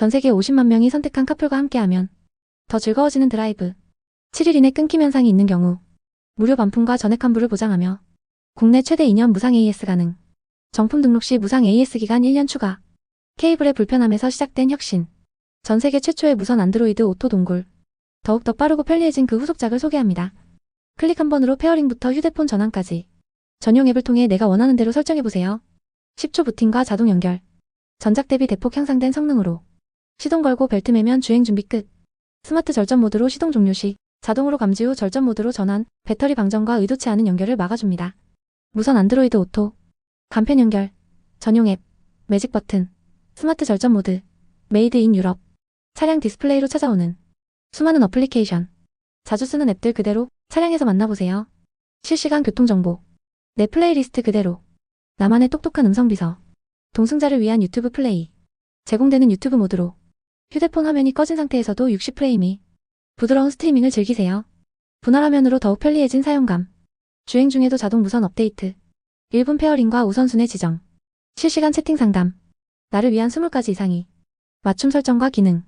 전 세계 50만 명이 선택한 카풀과 함께하면 더 즐거워지는 드라이브. 7일 이내 끊김 현상이 있는 경우 무료 반품과 전액 환불을 보장하며 국내 최대 2년 무상 AS 가능. 정품 등록 시 무상 AS 기간 1년 추가. 케이블의 불편함에서 시작된 혁신. 전 세계 최초의 무선 안드로이드 오토 동굴. 더욱더 빠르고 편리해진 그 후속작을 소개합니다. 클릭 한 번으로 페어링부터 휴대폰 전환까지. 전용 앱을 통해 내가 원하는 대로 설정해보세요. 10초 부팅과 자동 연결. 전작 대비 대폭 향상된 성능으로. 시동 걸고 벨트 매면 주행 준비 끝. 스마트 절전 모드로 시동 종료 시 자동으로 감지 후 절전 모드로 전환, 배터리 방전과 의도치 않은 연결을 막아줍니다. 무선 안드로이드 오토, 간편 연결, 전용 앱, 매직 버튼, 스마트 절전 모드, 메이드 인 유럽, 차량 디스플레이로 찾아오는 수많은 어플리케이션, 자주 쓰는 앱들 그대로 차량에서 만나보세요. 실시간 교통정보, 내 플레이리스트 그대로, 나만의 똑똑한 음성 비서, 동승자를 위한 유튜브 플레이, 제공되는 유튜브 모드로 휴대폰 화면이 꺼진 상태에서도 60프레임이 부드러운 스트리밍을 즐기세요. 분할 화면으로 더욱 편리해진 사용감. 주행 중에도 자동 무선 업데이트. 1분 페어링과 우선순위 지정. 실시간 채팅 상담. 나를 위한 20가지 이상이. 맞춤 설정과 기능.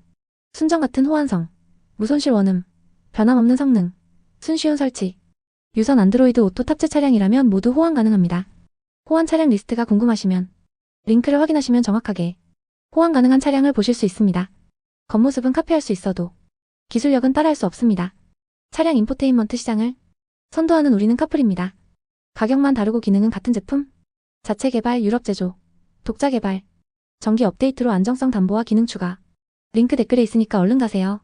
순정 같은 호환성. 무손실 원음. 변함없는 성능. 순쉬운 설치. 유선 안드로이드 오토 탑재 차량이라면 모두 호환 가능합니다. 호환 차량 리스트가 궁금하시면 링크를 확인하시면 정확하게 호환 가능한 차량을 보실 수 있습니다. 겉모습은 카피할 수 있어도 기술력은 따라할 수 없습니다. 차량 인포테인먼트 시장을 선도하는 우리는 카풀입니다. 가격만 다르고 기능은 같은 제품? 자체 개발 유럽 제조, 독자 개발, 정기 업데이트로 안정성 담보와 기능 추가. 링크 댓글에 있으니까 얼른 가세요.